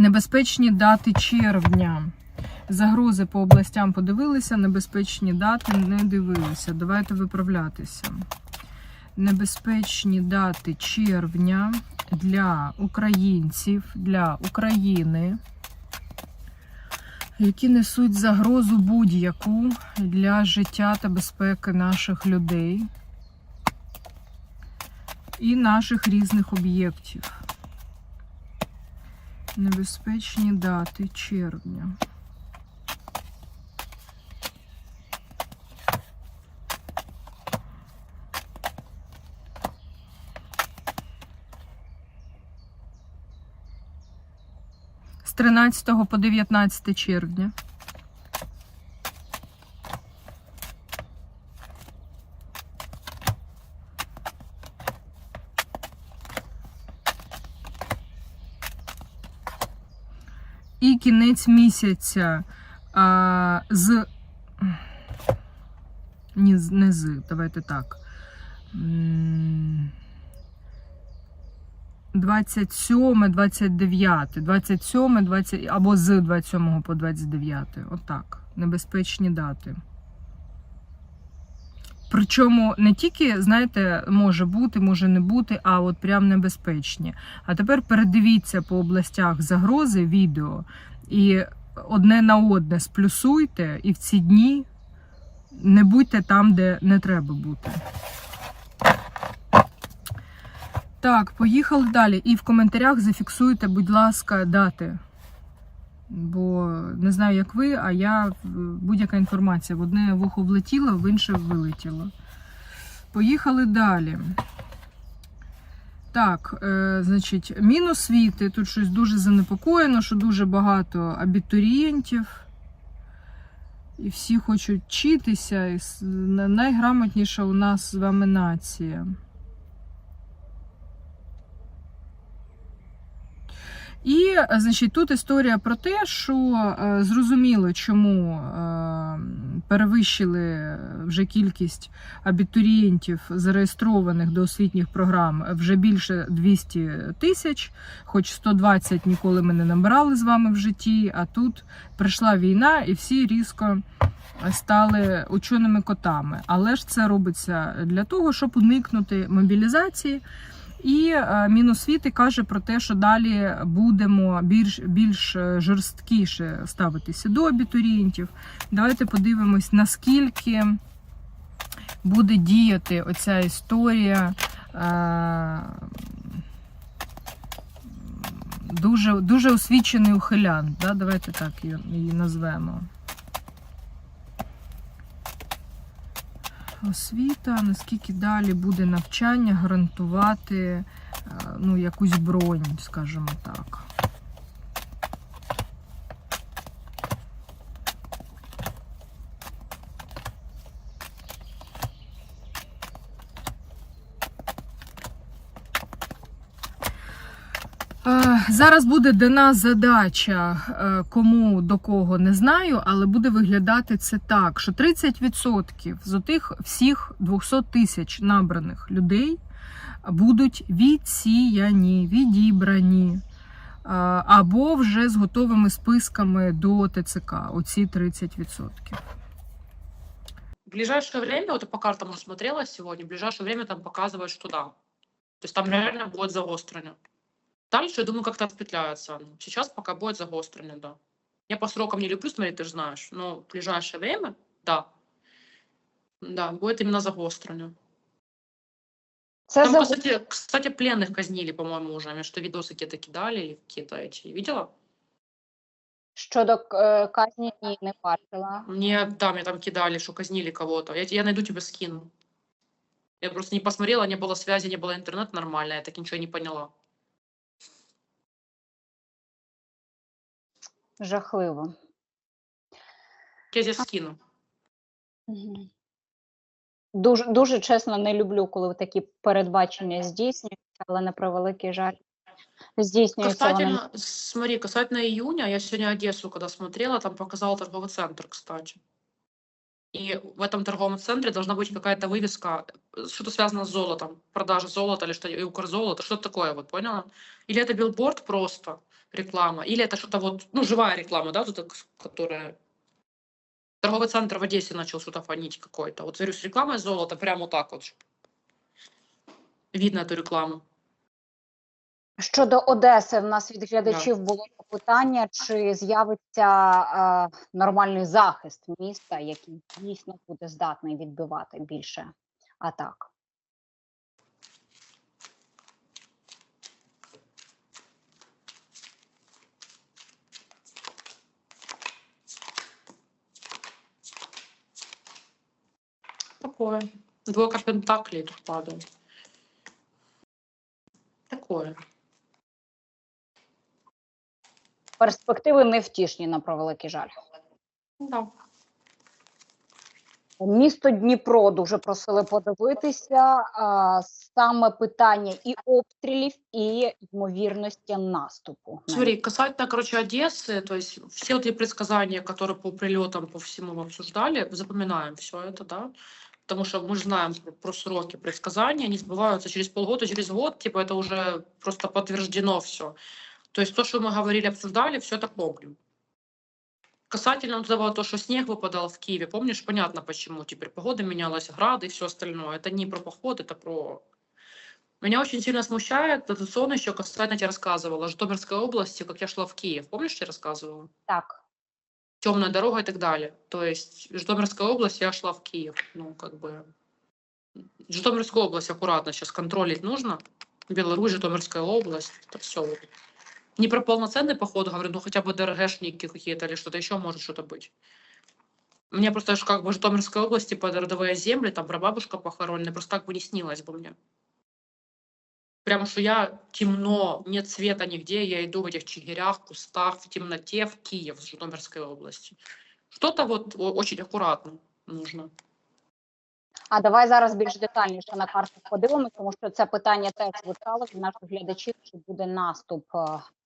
Небезпечні дати червня. Загрози по областям подивилися, небезпечні дати не дивилися. Давайте виправлятися. Небезпечні дати червня для українців, для України, які несуть загрозу будь-яку для життя та безпеки наших людей і наших різних об'єктів. Небезпечні дати червня. З 13 по 19 червня. І кінець місяця а, з. Ні, не з, давайте так. 27, 29, 27, 20, або з 27 по 29. Отак. Небезпечні дати. Причому не тільки, знаєте, може бути, може не бути, а от прям небезпечні. А тепер передивіться по областях загрози відео і одне на одне сплюсуйте, і в ці дні не будьте там, де не треба бути. Так, поїхали далі. І в коментарях зафіксуйте, будь ласка, дати. Бо не знаю, як ви, а я будь-яка інформація в одне вухо влетіла, в інше вилетіло. Поїхали далі. Так, е, значить, міносвіти. Тут щось дуже занепокоєно, що дуже багато абітурієнтів. І всі хочуть вчитися. І найграмотніша у нас з вами нація. І, е, значить, тут історія про те, що е, зрозуміло, чому е, перевищили вже кількість абітурієнтів, зареєстрованих до освітніх програм, вже більше 200 тисяч, хоч 120 ніколи ми не набирали з вами в житті. А тут прийшла війна, і всі різко стали ученими котами. Але ж це робиться для того, щоб уникнути мобілізації. І е, Міносвіти каже про те, що далі будемо більш більш е, жорсткіше ставитися до абітурієнтів. Давайте подивимось, наскільки буде діяти оця історія. е, Дуже, дуже освічений ухилян. Да? Давайте так її, її назвемо. Освіта, наскільки далі буде навчання гарантувати е, ну, якусь бронь, скажімо так. Е, Зараз буде дана задача, е, кому до кого не знаю, але буде виглядати це так, що 30% з отих всіх 200 тисяч набраних людей будуть відсіяні, відібрані. е, Або вже з готовими списками до ТЦК. Оці 30%. В ближайшее время, вот я по картам смотрела сегодня, в ближайшее время там показывают, что да. То есть там реально будет загострение. Дальше, я думаю, как-то распетляется. Сейчас пока будет загострение, да. Я по срокам не люблю смотреть, ты же знаешь. Но в ближайшее время, да. Да, будет именно загострение. Це Там, за кстати, кстати, пленных казнили, по-моему, уже. Что, видосы какие-то кидали, или какие-то эти. Видела? щодо е, казні ні, не бачила. Мне, да, мне там кидали, что казнили кого-то. Я, я найду тебе скину. Я просто не посмотрела, не было связи, не было интернета нормально, я так ничего не поняла. Жахливо. Я тебе скину. Мгм. Дуже, дуже чесно не люблю, коли такі передбачення здійснюються, але на превеликий жаль. Здійснюються вони. Касательно, смотри, касательно июня, я сегодня Одессу, когда смотрела, там показал торговый центр, кстати. И в этом торговом центре должна быть какая-то вывеска, э, что-то связано с золотом, продажа золота или что, и Укрзолото, что-то такое, вот, поняла? Или это билборд просто, реклама, или это что-то вот, ну, живая реклама, да, вот эта, к- которая... Торговый центр в Одессе начал что-то фонить какой-то. Вот, говорю, с рекламой золота прямо вот так вот. чтоб Видно эту рекламу. Щодо Одеси, в нас від глядачів було питання, чи з'явиться е, нормальний захист міста, який дійсно буде здатний відбивати більше атак. Такое. Двойка пентаклей тут падает. Такое. Перспективи невтішні на превеликий жаль. Да. Місто Дніпро дуже просили подивитися а, саме питання і обстрілів, і ймовірності наступу. на Смотри, касательно, короче, Одессы, то есть все вот эти предсказания, которые по прилетам, по всему мы обсуждали, запоминаем все это, да, потому что мы же знаем про, про сроки предсказания, они сбываются через полгода, через год, типа это уже просто подтверждено все. То есть то, что мы говорили, обсуждали, все это помним. Касательно вот этого, то, что снег выпадал в Киеве, помнишь, понятно почему. Теперь погода менялась, грады и все остальное. Это не про поход, это про... Меня очень сильно смущает традиционно еще касательно, я тебе рассказывала, Житомирской области, как я шла в Киев. Помнишь, я рассказывала? Так, Темная дорога и так далее. То есть Житомирская область, я шла в Киев. Ну, как бы... Житомирскую область аккуратно сейчас контролить нужно. Беларусь, Житомирская область, это все. Не про полноценный поход говорю, ну хотя бы ДРГшники какие-то или что-то еще может что-то быть. Мне просто аж как бы Житомирской области под родовые земли, там прабабушка похоронена, просто так бы не снилось бы мне. Прямо что я темно, нет света нигде, я иду в этих чигирях, кустах, в темноте, в Киев, в Житомирской области. Что-то вот о- очень аккуратно нужно. а давай зараз більш детальніше на картах подивимося, тому що це питання теж звучало від наших глядачів, чи буде наступ е,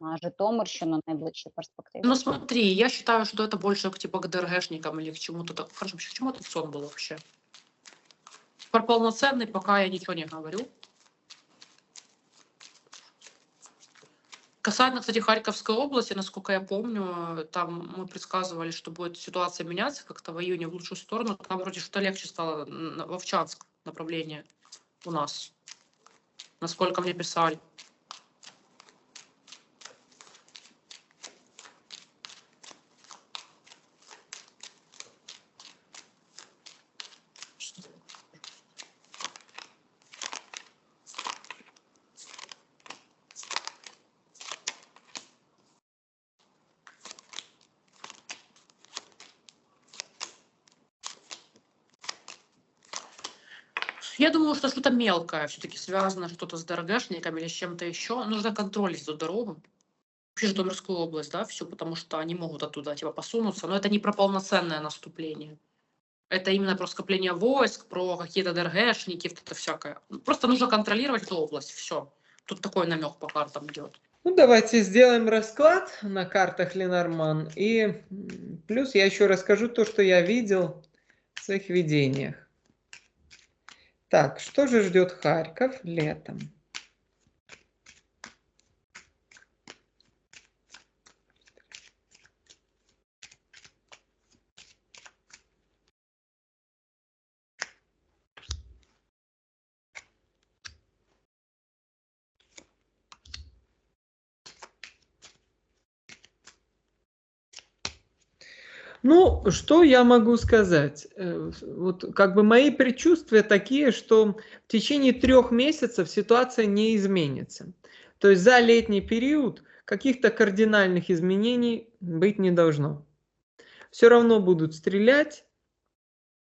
на Житомирщину в найближчій перспективі. Ну смотри, я считаю, что это больше к, типа к ДРГшникам или к чему-то так. Хорошо, вообще, к чему этот сон был вообще? Про полноценный пока я ничего не говорю. Касательно, кстати, Харьковской области, насколько я помню, там мы предсказывали, что будет ситуация меняться как-то в июне в лучшую сторону. Там вроде что-то легче стало в Овчанск направление у нас. Насколько мне писали. Я думаю, что что-то мелкое все-таки связано что-то с ДРГшниками или с чем-то еще. Нужно контролить эту дорогу. Вообще Житомирскую область, да, все, потому что они могут оттуда типа посунуться. Но это не про полноценное наступление. Это именно про скопление войск, про какие-то ДРГшники, это всякое. Просто нужно контролировать эту область, все. Тут такой намек по картам идет. Ну, давайте сделаем расклад на картах Ленорман. И плюс я еще расскажу то, что я видел в своих видениях. Так, что же ждет Харьков летом? Ну, что я могу сказать? Э, Вот как бы мои предчувствия такие, что в течение трех месяцев ситуация не изменится. То есть за летний период каких-то кардинальных изменений быть не должно. Все равно будут стрелять,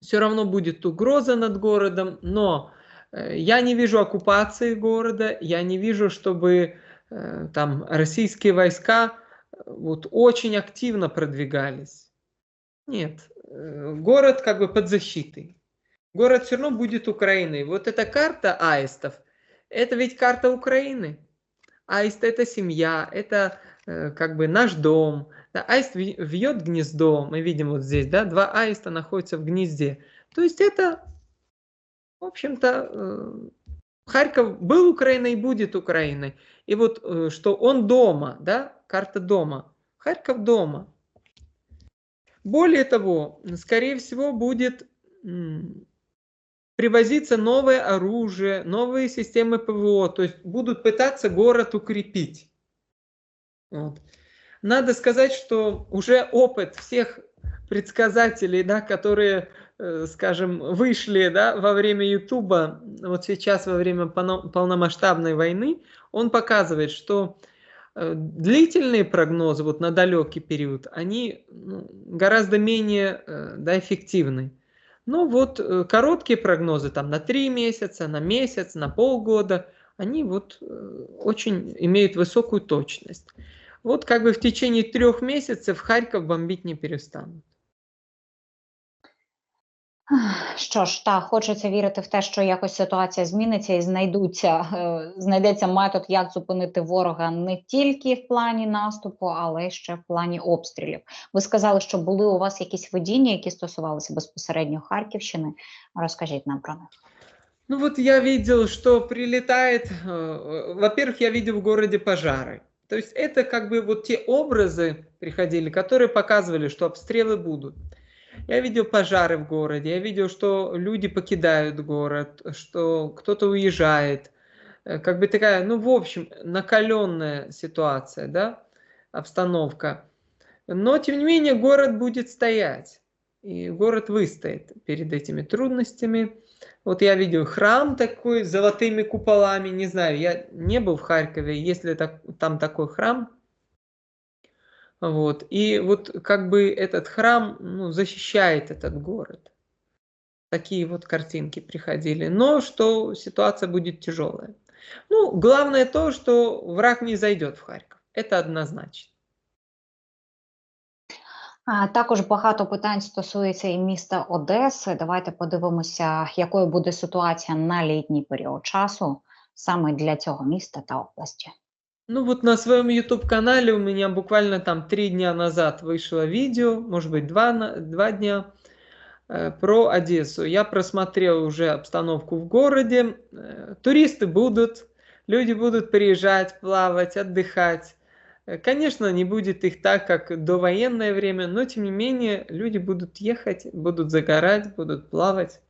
все равно будет угроза над городом, но э, я не вижу оккупации города, я не вижу, чтобы э, там российские войска вот очень активно продвигались. Нет, э, город как бы под защитой. Город все равно будет Украиной. Вот эта карта аистов, это ведь карта Украины. Аист это семья, это э, как бы наш дом. Аист вьет гнездо, мы видим вот здесь, да, два аиста находятся в гнезде. То есть это, в общем-то, э, Харьков был Украиной и будет Украиной. И вот что он дома, да, карта дома. Харьков дома. Более того, скорее всего, будет привозиться новое оружие, новые системы ПВО, то есть будут пытаться город укрепить. Вот. Надо сказать, что уже опыт всех предсказателей, да, которые, э, скажем, вышли да, во время Ютуба, вот сейчас во время полномасштабной войны, он показывает, что длительные прогнозы вот на далекий период, они ну, гораздо менее э, да, эффективны. Ну вот э, короткие прогнозы там на три месяца, на месяц, на полгода, они вот э, очень имеют высокую точность. Вот как бы в течение трех месяцев Харьков бомбить не перестанут. Що ж, так, хочеться вірити в те, що якось ситуація зміниться і знайдуться, е, знайдеться метод, як зупинити ворога не тільки в плані наступу, але й ще в плані обстрілів. Ви сказали, що були у вас якісь видіння, які стосувалися безпосередньо Харківщини. Розкажіть нам про них. Ну вот я видел, что прилетает, э, во-первых, я видел в городе пожары. То есть это как бы вот те образы приходили, которые показывали, что обстрелы будут. Я видел пожары в городе, я видел, что люди покидают город, что кто-то уезжает. Э, Как бы такая, ну, в общем, накаленная ситуация, да, обстановка. Но, тем не менее, город будет стоять. И город выстоит перед этими трудностями. Вот я видел храм такой с золотыми куполами, не знаю, я не был в Харькове, есть ли так- там такой храм. Вот. И вот как бы этот храм ну, защищает этот город. Такие вот картинки приходили. Но что ситуация будет тяжелая. Ну, главное то, что враг не зайдет в Харьков. Это однозначно. А, Також багато питань стосується і міста Одеси. Давайте подивимося, якою буде ситуація на літній період часу саме для цього міста та області. Ну вот на своем YouTube-канале у меня буквально там три дня назад вышло видео, может быть два, два дня, э, про Одессу. Я просмотрел уже обстановку в городе. Э, Туристы будут, люди будут приезжать, плавать, отдыхать. Э, Конечно, не будет их так, как до военное время, но тем не менее люди будут ехать, будут загорать, будут плавать.